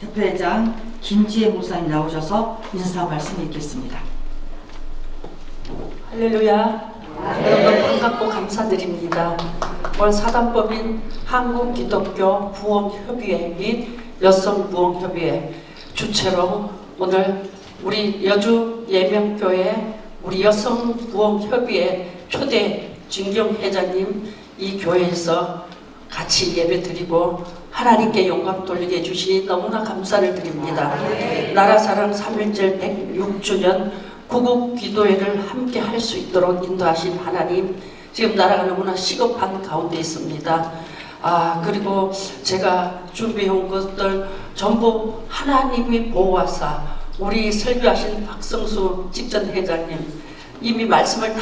대표회장 김지혜 목사님 나오셔서 인사 말씀 읽겠습니다. 할렐루야. 여러분 반갑고 감사드립니다. 오늘 사단법인 한국기독교 부흥협의회 및 여성부흥협의회 주최로 오늘 우리 여주 예명교회 우리 여성부흥협의회 초대 진경회장님 이 교회에서 같이 예배 드리고 하나님께 영광 돌리게 해주시니 너무나 감사를 드립니다. 나라사랑 3일절 106주년 구국 기도회를 함께 할 수 있도록 인도하신 하나님 지금 나라가 너무나 시급한 가운데 있습니다. 아 그리고 제가 준비해온 것들 전부 하나님이 보호하사 우리 설교하신 박성수 직전 회장님 이미 말씀을 다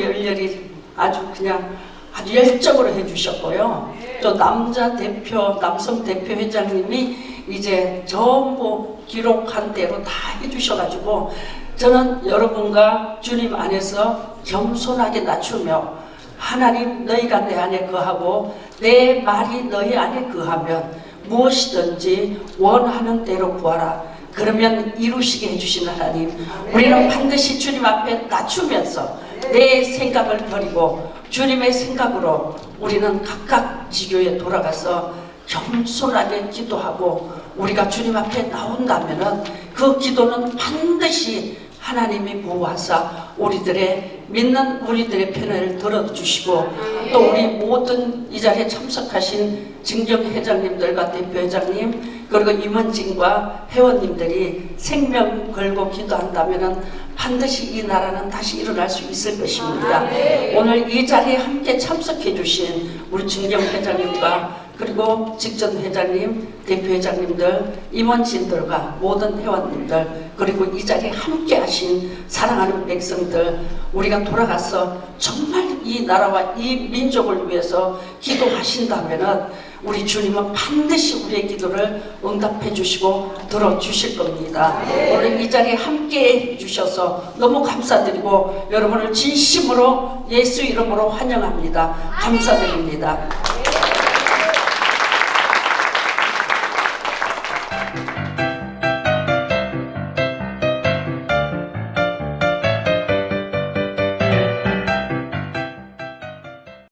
열렬히 아주 그냥 아주 열정으로 해주셨고요. 또 남자 대표, 남성 대표 회장님이 이제 전부 기록한 대로 다 해주셔가지고 저는 여러분과 주님 안에서 겸손하게 낮추며 하나님 너희가 내 안에 거하고 내 말이 너희 안에 거하면 무엇이든지 원하는 대로 구하라. 그러면 이루시게 해주시는 하나님 우리는 반드시 주님 앞에 낮추면서 내 생각을 버리고 주님의 생각으로 우리는 각각 지교에 돌아가서 겸손하게 기도하고 우리가 주님 앞에 나온다면은 그 기도는 반드시 하나님이 보호하사 우리들의 믿는 우리들의 편을 들어주시고 또 우리 모든 이 자리에 참석하신 진경 회장님들과 대표 회장님 그리고 임원진과 회원님들이 생명 걸고 기도한다면은 반드시 이 나라는 다시 일어날 수 있을 것입니다. 오늘 이 자리에 함께 참석해 주신 우리 진경 회장님과 그리고 직전 회장님, 대표 회장님들, 임원진들과 모든 회원님들, 그리고 이 자리에 함께 하신 사랑하는 백성들, 우리가 돌아가서 정말 이 나라와 이 민족을 위해서 기도하신다면은 우리 주님은 반드시 우리의 기도를 응답해 주시고 들어주실 겁니다. 오늘 이 자리에 함께 해 주셔서 너무 감사드리고 여러분을 진심으로 예수 이름으로 환영합니다. 감사드립니다.